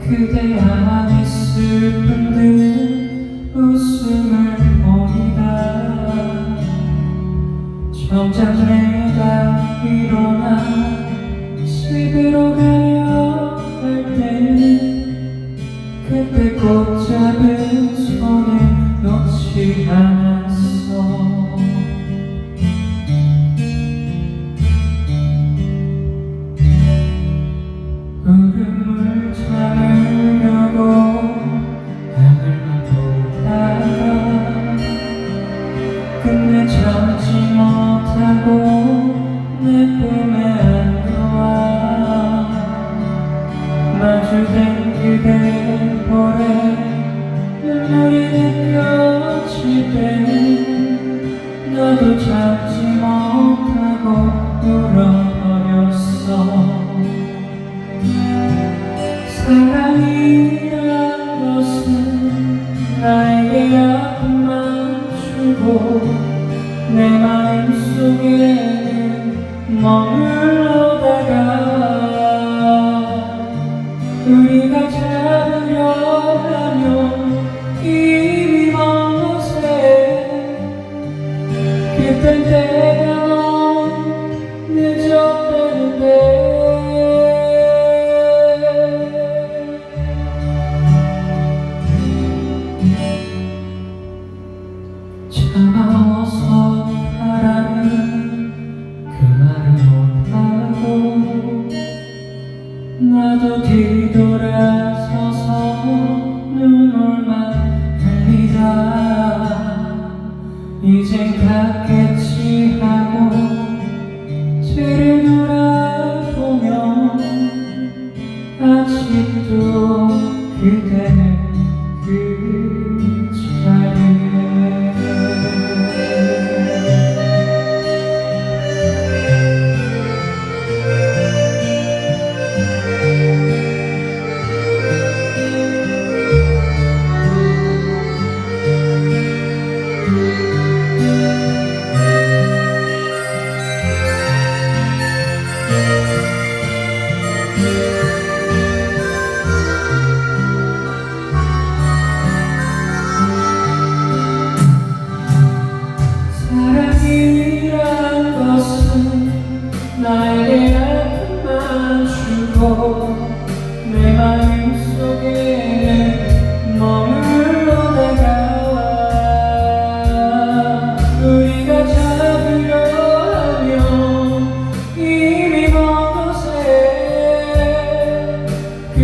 그대 안에 슬픈 듯 웃음을 보이다. 점점 내가 이뤄 흐름을 참으려고 하늘만 보다가 끝내 참지 못하고 내 꿈에 안겨와 그대 나에게 아픔만 주고 내 마음속에는 머물러다가 우리가 잡으려 하면 이미 먼 곳에 그땐 때 나도 뒤돌아서서 눈물만 흘리다. 이젠 갔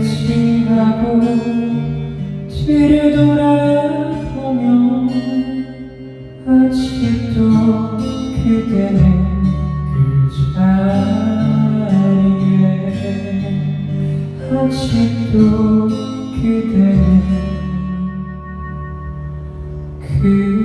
지나고 뒤를 돌아보면 아직도 그대는 그 자리에 아직도 그대는 그